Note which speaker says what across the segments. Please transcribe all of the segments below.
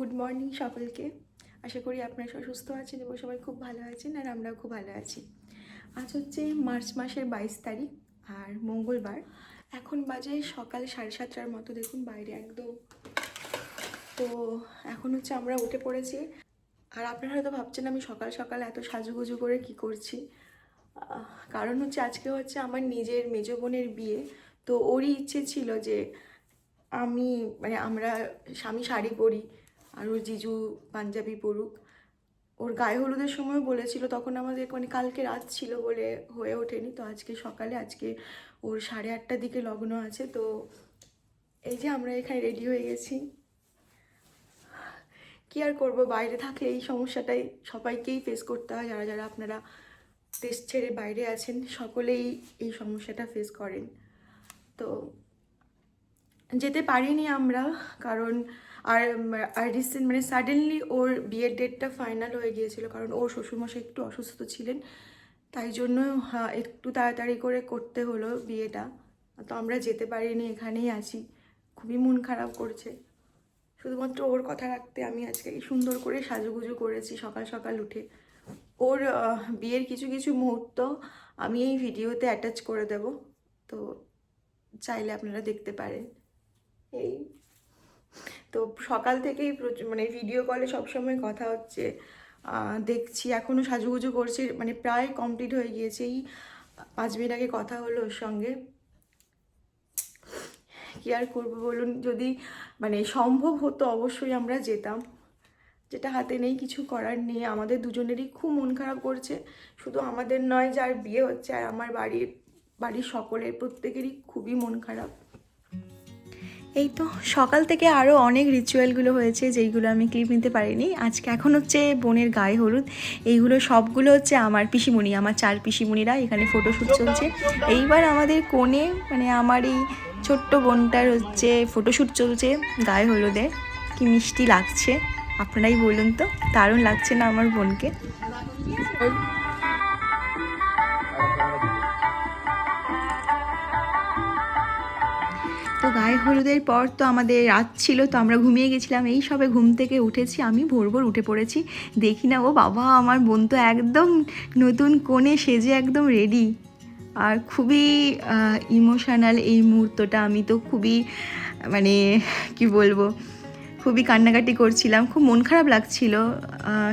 Speaker 1: Good morning সকলকে। আশা করি আপনারা সবাই সুস্থ আছেন এবং সবাই খুব ভালো আছেন আর আমরাও খুব ভালো আছি। আজ হচ্ছে মার্চ মাসের বাইশ তারিখ আর মঙ্গলবার। এখন বাজে সকাল সাড়ে সাতটার মতো, দেখুন বাইরে একদম। তো এখন হচ্ছে আমরা উঠে পড়েছি। আর আপনারা হয়তো ভাবছেন আমি সকাল সকাল এত সাজুগুজু করে কি করছি। কারণ হচ্ছে আজকে হচ্ছে আমার নিজের মেজো বোনের বিয়ে। তো ওরই ইচ্ছে ছিল যে আমি মানে আমরা স্বামী শাড়ি পরি। আর ওর জিজু, পাঞ্জাবি পরুক। ওর গায়ে হলুদের সময় বলেছিল, তখন আমাদের মানে কালকে রাত ছিল বলে হয়ে ওঠেনি। তো আজকে সকালে, আজকে ওর সাড়ে আটটার দিকে লগ্ন আছে। তো এই যে আমরা এখানে রেডি হয়ে গেছি। কি আর করব? বাইরে থাকলে এই সমস্যাটাই সবাইকেই ফেস করতে হয়। যারা যারা আপনারা দেশ ছেড়ে বাইরে আছেন, সকলেই এই সমস্যাটা ফেস করেন। তো যেতে পারিনি আমরা, কারণ আর আর রিসেন্ট মানে সাডেনলি ওর বিয়ের ডেটটা ফাইনাল হয়ে গিয়েছিল কারণ ওর শ্বশুরমশাই একটু অসুস্থ ছিলেন। তাই জন্য হ্যাঁ, একটু তাড়াতাড়ি করে করতে হলো বিয়েটা। তো আমরা যেতে পারিনি এখানেই আছি। খুবই মন খারাপ করছে। শুধুমাত্র ওর কথা রাখতে আমি আজকে সুন্দর করে সাজুগুজু করেছি সকাল সকাল উঠে। ওর বিয়ের কিছু কিছু মুহূর্ত আমি এই ভিডিওতে অ্যাটাচ করে দেব। তো চাইলে আপনারা দেখতে পারেন। এই তো সকাল থেকেই মানে ভিডিও কলে সবসময় কথা হচ্ছে। দেখছি এখনও সাজুগুজু করছে মানে প্রায় কমপ্লিট হয়ে গিয়েছে। এই পাঁচ মিনিট আগে কথা হলো ওর সঙ্গে। কি আর করব বলুন? যদি মানে সম্ভব হতো অবশ্যই আমরা যেতাম। যেটা হাতে নেই, কিছু করার নেই। আমাদের দুজনেরই খুব মন খারাপ করছে। শুধু আমাদের নয়, যার বিয়ে হচ্ছে আর আমার বাড়ির বাড়ির সকলের প্রত্যেকেরই খুবই মন খারাপ। এই তো সকাল থেকে আরও অনেক রিচুয়ালগুলো হয়েছে, যেইগুলো আমি ক্লিপ নিতে পারিনি। আজকে এখন হচ্ছে বোনের গায়ে হলুদ। এইগুলো সবগুলো হচ্ছে আমার পিসিমণি, আমার চার পিসিমণিরা এখানে ফটোশ্যুট চলছে। এইবার আমাদের কোণে মানে আমার এই ছোট্ট বোনটার হচ্ছে ফটোশ্যুট চলছে গায়ে হলুদে। কি মিষ্টি লাগছে, আপনারাই বলুন তো। দারুণ লাগছে না আমার বোনকে? হলুদের পর তো আমাদের রাত ছিল, তো আমরা ঘুমিয়ে গেছিলাম। এই সবে ঘুম থেকে উঠেছি, আমি ভোর ভোর উঠে পড়েছি। দেখি না, ও বাবা, আমার বোন তো একদম নতুন কোণে সেজে একদম রেডি আর খুবই ইমোশনাল এই মুহূর্তটা। আমি তো খুবই মানে কি বলব? খুবই কান্নাকাটি করছিলাম, খুব মন খারাপ লাগছিল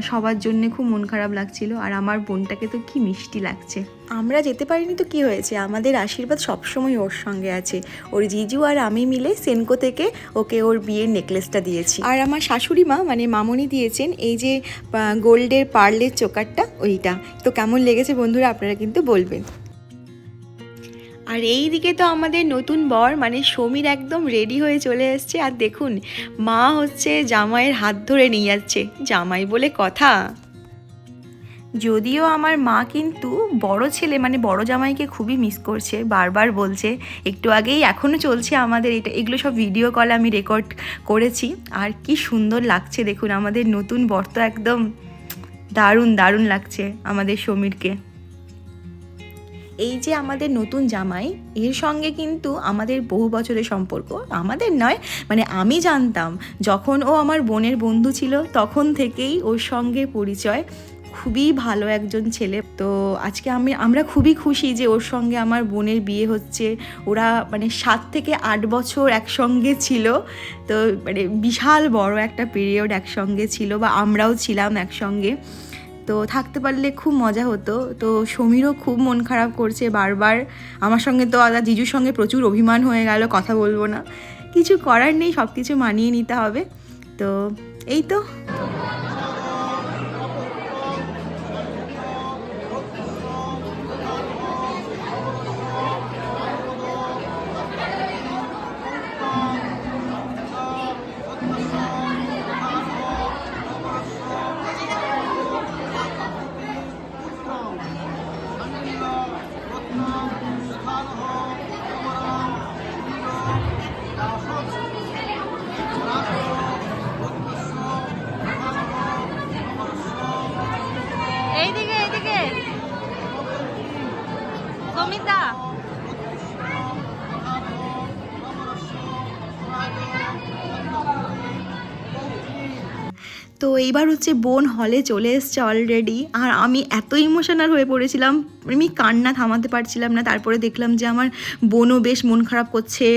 Speaker 1: সবার জন্য খুব মন খারাপ লাগছিল, আর আমার বোনটাকে তো কি মিষ্টি লাগছে। আমরা যেতে পারিনি তো কি হয়েছে? আমাদের আশীর্বাদ সবসময় ওর সঙ্গে আছে। ওর জিজু আর আমি মিলে সেনকো থেকে ওকে ওর বিয়ের নেকলেসটা দিয়েছি। আর আমার শাশুড়ি মা মানে মামনি দিয়েছেন এই যে গোল্ডের পার্লের চোকারটা, ওইটা। তো কেমন লেগেছে বন্ধুরা আপনারা কিন্তু বলবেন। আর এই দিকে তো আমাদের নতুন বর মানে সমীর একদম রেডি হয়ে চলে এসছে। আর দেখুন, মা হচ্ছে জামাইয়ের হাত ধরে নিয়ে যাচ্ছে। জামাই বলে কথা। যদিও আমার মা কিন্তু বড় ছেলে মানে বড় জামাইকে খুবই মিস করছে, বারবার বলছে। একটু আগেই এখনও চলছে আমাদের এটা, এগুলো সব ভিডিও কল আমি রেকর্ড করেছি। আর কি সুন্দর লাগছে দেখুন, আমাদের নতুন বর তো একদম দারুণ দারুণ লাগছে আমাদের সমীরকে। এই যে আমাদের নতুন জামাই, এর সঙ্গে কিন্তু আমাদের বহু বছরের সম্পর্ক। আমাদের নয় মানে আমি জানতাম, যখন ও আমার বোনের বন্ধু ছিল, তখন থেকেই ওর সঙ্গে পরিচয়। খুবই ভালো একজন ছেলে। তো আজকে আমি, আমরা খুবই খুশি যে ওর সঙ্গে আমার বোনের বিয়ে হচ্ছে। ওরা মানে সাত থেকে আট বছর একসঙ্গে ছিল। তো মানে বিশাল বড় একটা পিরিয়ড একসঙ্গে ছিল বা আমরাও ছিলাম একসঙ্গে। তো থাকতে পারলে খুব মজা হতো। তো সমীরও খুব মন খারাপ করছে বারবার। আমার সঙ্গে তো আদা জিজুর সঙ্গে প্রচুর অভিমান হয়ে গেল, কথা বলব না। কিছু করার নেই সব কিছু মানিয়ে নিতে হবে। তো এই তো। তো এইবার হচ্ছে বোন হলে চলে এসছে অলরেডি আর আমি এত ইমোশনাল হয়ে পড়েছিলাম, আমি কান্না থামাতে পারছিলাম না। তারপরে দেখলাম যে আমার বোনও বেশ মন খারাপ করছে,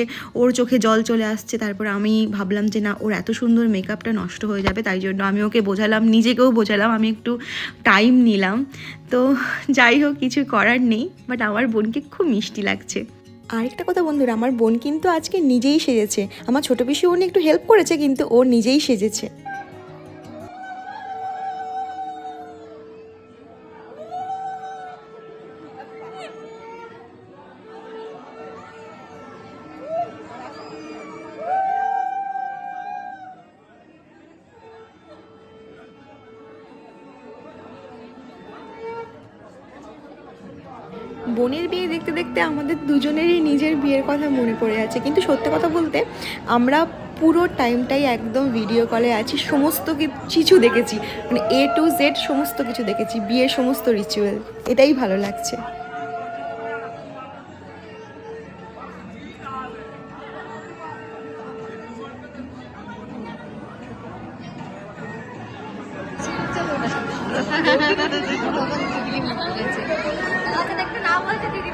Speaker 1: ওর চোখে জল চলে আসছে। তারপরে আমি ভাবলাম যে না, ওর এত সুন্দর মেকআপটা নষ্ট হয়ে যাবে, তাই জন্য আমি ওকে বোঝালাম, নিজেকেও বোঝালাম, আমি একটু টাইম নিলাম। তো যাই হোক, কিছু করার নেই বাট আমার বোনকে খুব মিষ্টি লাগছে।
Speaker 2: আরেকটা কথা বন্ধুরা, আমার বোন কিন্তু আজকে নিজেই সেজেছে। আমার ছোট পিসি বোন একটু হেল্প করেছে, কিন্তু ও নিজেই সেজেছে। বোনের বিয়ে দেখতে দেখতে আমাদের দুজনেরই নিজের বিয়ের কথা মনে পড়ে আছে কিন্তু সত্যি কথা বলতে, আমরা পুরো টাইমটাই একদম ভিডিও কলে আছি, সমস্ত কিছু দেখেছি। মানে এ টু জেড সমস্ত কিছু দেখেছি, বিয়ের সমস্ত রিচুয়াল এটাই ভালো লাগছে।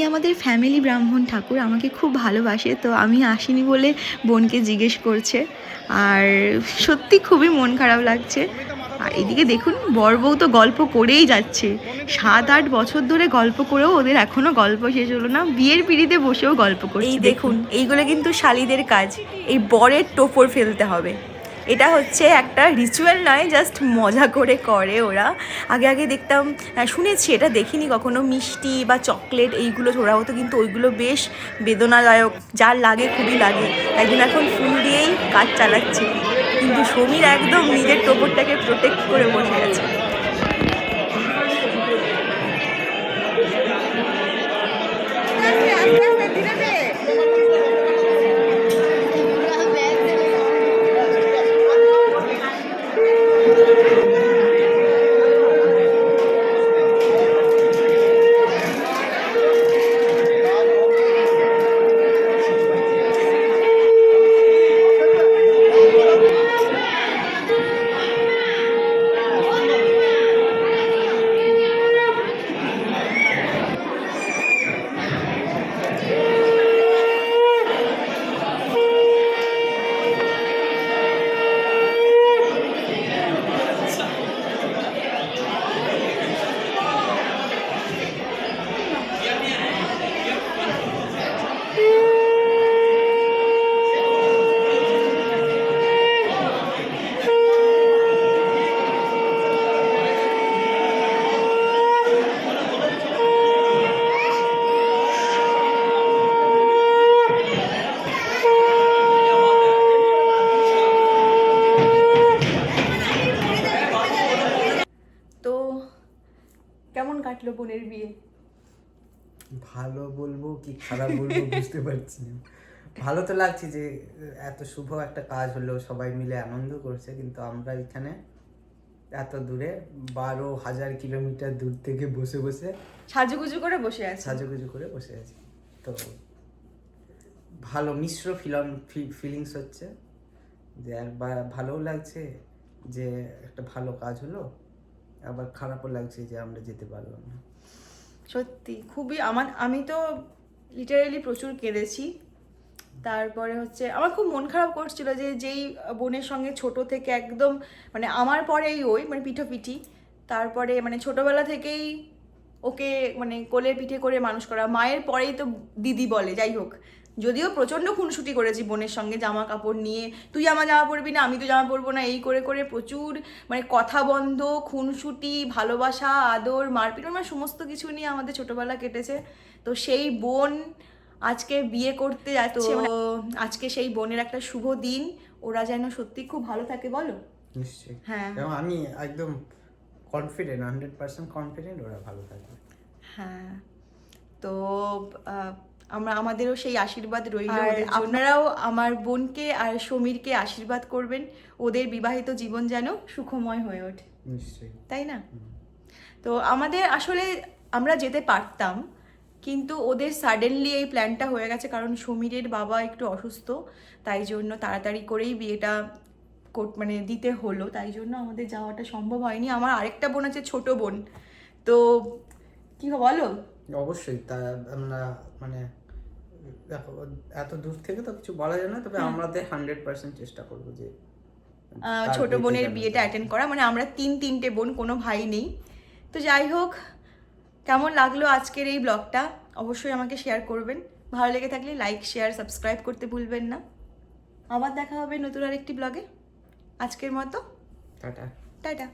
Speaker 1: ইনি আমাদের ফ্যামিলি ব্রাহ্মণ ঠাকুর আমাকে খুব ভালোবাসে তো আমি আসিনি বলে বোনকে জিজ্ঞেস করছে। আর সত্যি খুবই মন খারাপ লাগছে। আর এদিকে দেখুন বর বউ তো গল্প করেই যাচ্ছে। সাত আট বছর ধরে গল্প করেও ওদের এখনও গল্প শেষ হলো না। বিয়ের পিড়িতে বসেও গল্প করছে
Speaker 2: এই দেখুন। এইগুলো কিন্তু শালিদের কাজ। এই বরের টোপর ফেলতে হবে। এটা হচ্ছে একটা রিচুয়াল নয় জাস্ট মজা করে করে ওরা। আগে আগে দেখতাম শুনেছি এটা, দেখিনি কখনো। মিষ্টি বা চকলেট এইগুলো ছোড়া হতো, কিন্তু ওইগুলো বেশ বেদনাদায়ক। যার লাগে খুবই লাগে। একদিন এখন ফুল দিয়েই কাজ চালাচ্ছি। কিন্তু সমীর একদম নিজের টোপরটাকে প্রোটেক্ট করে বসে আছে।
Speaker 1: লাগল বোনের বিয়ে।
Speaker 3: ভালো বলব কি খারাপ বলব বুঝতে পারছি না। ভালো তো লাগছে যে এত শুভ একটা কাজ হলো সবাই মিলে আনন্দ করছে কিন্তু আমরা এখানে এত দূরে বারো হাজার কিলোমিটার দূর থেকে বসে বসে
Speaker 1: সাজুগুজু করে বসে আছে।
Speaker 3: সাজুগুজু করে বসে আছি। তো ভালো মিশ্র ফিলম ফিলিংস হচ্ছে যে একবার ভালোও লাগছে যে একটা ভালো কাজ হলো আবার খারাপও লাগছে যে আমরা যেতে পারলাম না।
Speaker 1: সত্যি, খুবই আমার, আমি তো লিটারেলি প্রচুর কেঁদেছি। তারপরে হচ্ছে, আমার খুব মন খারাপ করছিল যে যেই বোনের সঙ্গে ছোট থেকে একদম মানে আমার পরেই ওই মানে পিঠোপিঠি। তারপরে মানে ছোটবেলা থেকেই ওকে মানে কোলে পিঠে করে মানুষ করা। মায়ের পরেই তো দিদি বলে, যাই হোক। যদিও প্রচণ্ড খুনসুটি করেছি বোনের সঙ্গে জামা কাপড় নিয়ে। তুই আমার জামা পরবি না আমি তো জামা পরবো না এই করে করে প্রচুর মানে কথা বন্ধ খুনসুটি ভালোবাসা আদর মারপিট মানে সমস্ত কিছু নিয়ে আমাদের ছোটবেলা কেটেছে। তো সেই বোন আজকে বিয়ে করতে যাচ্ছে মানে আজকে সেই বোনের একটা শুভ দিন। ওরা যেন সত্যি খুব ভালো থাকে বলো?
Speaker 3: নিশ্চয়ই।
Speaker 1: হ্যাঁ।
Speaker 3: আমি একদম কনফিডেন্ট হান্ড্রেড পার্সেন্ট কনফিডেন্ট ওরা ভালো থাকবে
Speaker 1: হ্যাঁ। তো আহ, আমরা আমাদেরও সেই আশীর্বাদ রইল আপনারাও আমার বোনকে আর সমীরকে আশীর্বাদ করবেন। ওদের বিবাহিত জীবন যেন সুখময় হয়ে ওঠে।
Speaker 3: নিশ্চয়ই।
Speaker 1: তাই না? তো আমাদের আসলে আমরা যেতে পারতাম কিন্তু ওদের সাডেনলি এই প্ল্যানটা হয়ে গেছে কারণ সমীরের বাবা একটু অসুস্থ তাই জন্য তাড়াতাড়ি করেই বিয়েটা কোট মানে দিতে হলো। তাই জন্য আমাদের যাওয়াটা সম্ভব হয়নি। আমার আরেকটা বোন আছে ছোট বোন। তো কি বলো?
Speaker 3: অবশ্যই তা আমরা মানে দেখো এত দূর থেকে তো কিছু বলা যায় না তবে আমাদের হান্ড্রেড পার্সেন্ট চেষ্টা করব যে
Speaker 1: ছোট বোনের বিয়েটা অ্যাটেন্ড করা মানে আমরা তিন তিনটে বোন কোনো ভাই নেই। তো যাই হোক কেমন লাগল আজকের এই ব্লগটা? অবশ্যই আমাকে শেয়ার করবেন। ভালো লেগে থাকলে লাইক শেয়ার সাবস্ক্রাইব করতে ভুলবেন না। আবার দেখা হবে নতুন আরেকটি ব্লগে। আজকের মতো।
Speaker 3: টাটা।
Speaker 1: টাটা।